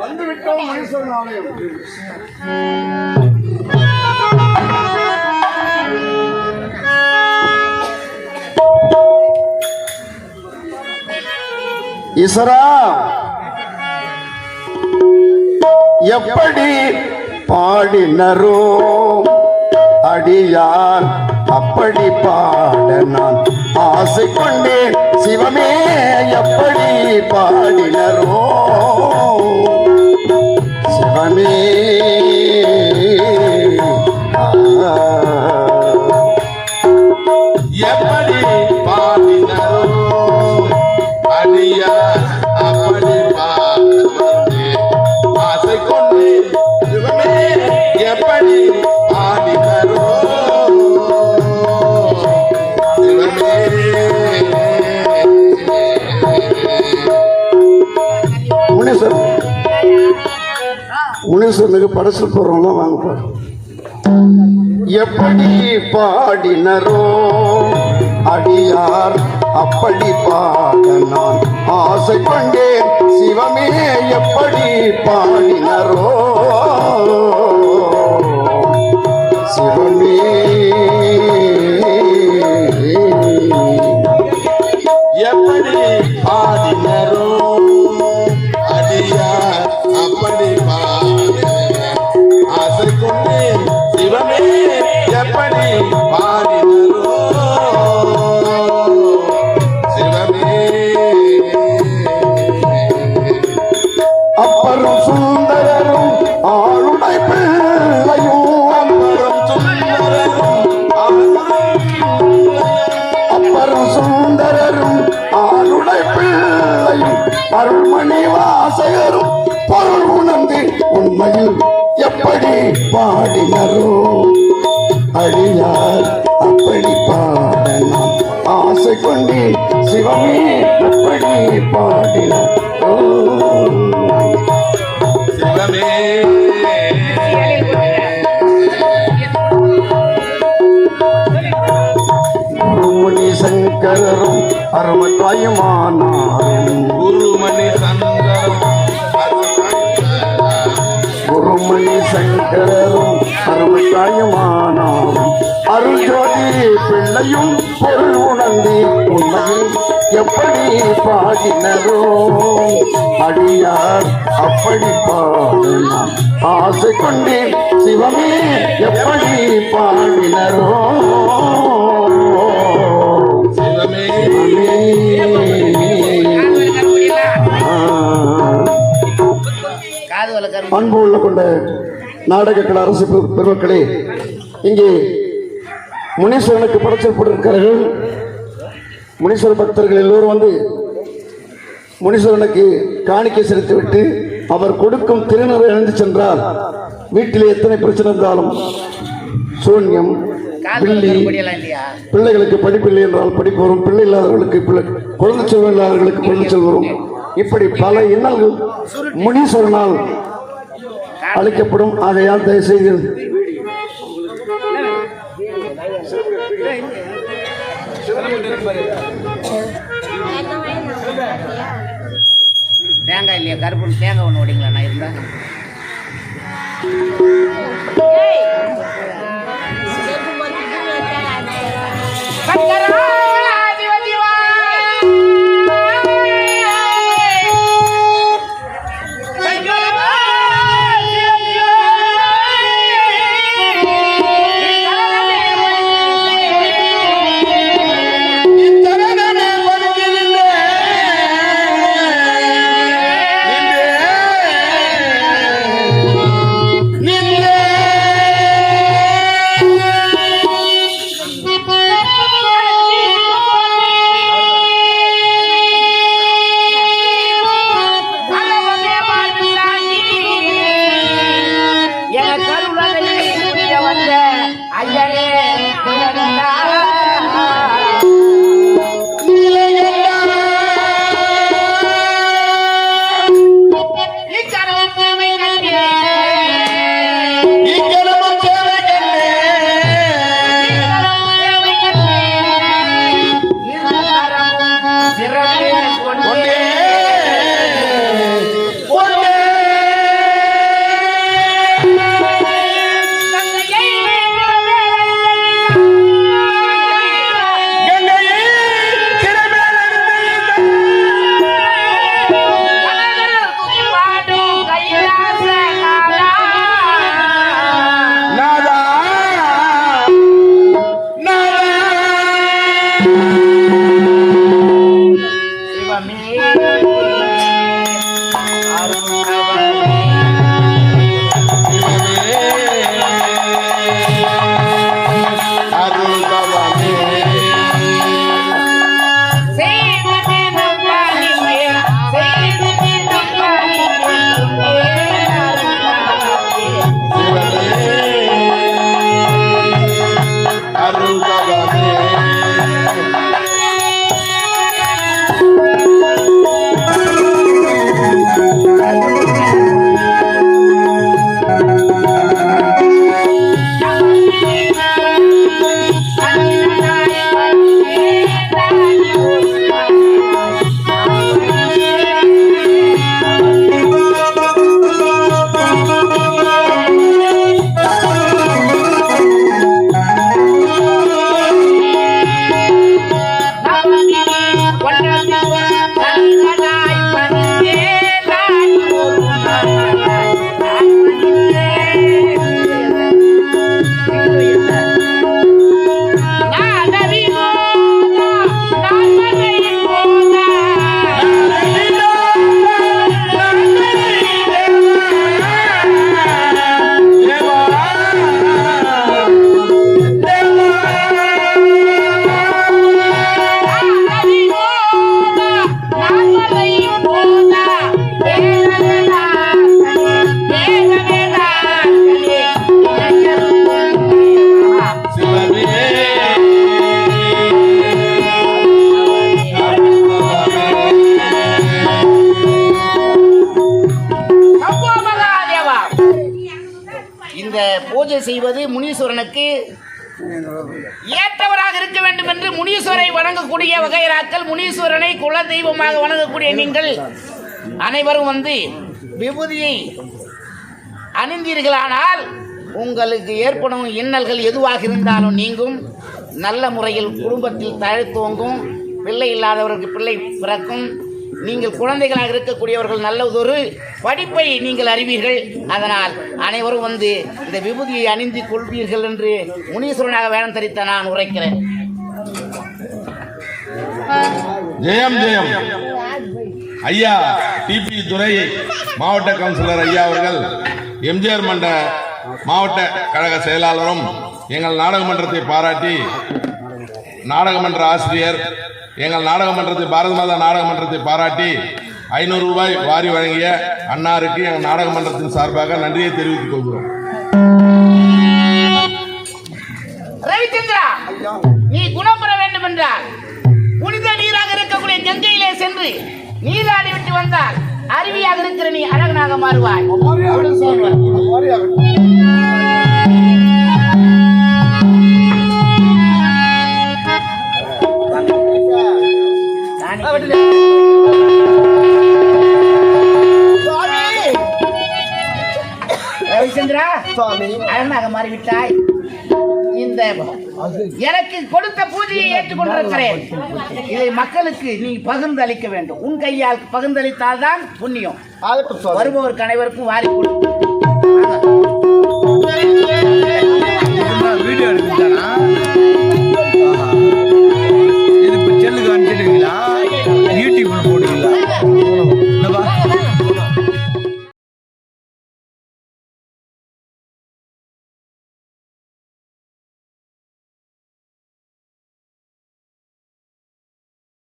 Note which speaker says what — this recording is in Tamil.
Speaker 1: வந்துவிட்டோம் முனீஸ்வரன் ஆலயம் ஈஸ்வரா எப்படி பாடினரோ அடியான் அப்படி பாட நான் ஆசை கொண்டேன் சிவமே முனீஸ்வரனுக்கு படசல் போடுறோம்னா வாங்கப்பா எப்படி பாடினரோ அடியார் அப்படி பாட நான் ஆசை கொண்டேன் சிவமே எப்படி பாடினரோ. சிவமே உண்மையில் எப்படி பாடினரோ அடியார் அப்படி பாட நாம் ஆசை கொண்டு சிவமே எப்படி பாடினோ
Speaker 2: சிவமே.
Speaker 1: சங்கரரும் அருமத்தாயுமானாரும்
Speaker 2: குருமணி
Speaker 1: சங்கரரும் அருமத்தாயுமானாரும் அருள் ஜோதி பிள்ளையும் பொருள் உணர்ந்து உண்மையில் எப்படி பாடினரோ அடியார் அப்படி பாடினார். ஆசை கொண்டு சிவமே எப்படி பாடினரோ அன்பு உள்ள கொண்ட நாடக கலை அரசு பெரு- பெருமக்களே இங்கே முனீஸ்வரனுக்கு படைச்சல் போட்டிருக்கிறார்கள் முனீஸ்வர பக்தர்கள் எல்லோரும் வந்து முனீஸ்வரனுக்கு காணிக்கை செலுத்திவிட்டு அவர் கொடுக்கும் திருநரை அணிந்து சென்றால் வீட்டிலே எத்தனை பிரச்சனை இருந்தாலும் சூன்யம்
Speaker 3: இல்லையா?
Speaker 1: பிள்ளைகளுக்கு படிப்பில்லை என்றால் படிப்பு வரும் பிள்ளை இல்லாதவர்களுக்கு பிள்ளை குழந்தை செல்வம் இல்லாதவர்களுக்கு குழந்தை செல்வம் வரும் இப்படி பல இன்னல்கள் முனீஸ்வரனால் அளிக்கப்படும் ஆகையால் தயவு செய்து
Speaker 3: தேங்காய் இல்லையா? கருப்பு தேங்காய் ஒன்று ஓடிங்களா? நான் இருந்தா? எனக்கு ஏற்றவராக இருக்க வேண்டும் என்று முனீஸ்வரை வணங்கக்கூடிய வகைராக்கள் முனீஸ்வரனை குல தெய்வமாக வணங்கக்கூடிய நீங்கள் அனைவரும் வந்து விபூதியை அணிந்தீர்களானால் உங்களுக்கு ஏற்படும் இன்னல்கள் எதுவாக இருந்தாலும் நீங்கும். நல்ல முறையில் குடும்பத்தில் தழைத்தோங்கும். பிள்ளை இல்லாதவருக்கு பிள்ளை பிறக்கும். நீங்கள் குழந்தைகளாக இருக்கக்கூடியவர்கள் நல்லதொரு படிப்பை நீங்கள் அறிவீர்கள். அதனால் அனைவரும் வந்து இந்த விபூதியை அணிந்து கொள்வீர்கள் என்று முனீஸ்வரனாக வேடம் தரித்த நான் உரைக்கிறேன்.
Speaker 2: ஜெயம் ஜெயம். ஐயா டிபி துரை மாவட்ட கவுன்சிலர் ஐயா அவர்கள் எம்ஜிஆர் மன்ற மாவட்ட கழக செயலாளரும் எங்கள் நாடகமன்றத்தை பாராட்டி நாடகமன்ற ஆசிரியர் எங்கள் நாடக மன்றத்தை பாரத மாதா நாடக மன்றத்தை பாராட்டி ஐநூறு ரூபாய் வாரி வழங்கிய அன்னாருக்கு எங்கள் நாடக மன்றத்தின் சார்பாக நன்றியை தெரிவித்துக் கொள்கிறோம்.
Speaker 3: ரவிச்சந்திரா நீ குணம் பெற வேண்டும் என்றால் புனித நீராக இருக்கக்கூடிய கங்கையிலே சென்று நீராடி விட்டு வந்தால் அருவியாக இருக்கிற நீ அழகனாக மாறுவாய். இந்த எனக்கு கொடுத்த பூஜையை ஏற்றுக்கொண்டிருக்கிறேன். இதை மக்களுக்கு நீ பகிர்ந்து அளிக்க வேண்டும். உன் கையால் பகிர்ந்தளித்தால் தான் புண்ணியம் வருபவருக்கு அனைவருக்கும் வாரி கொடு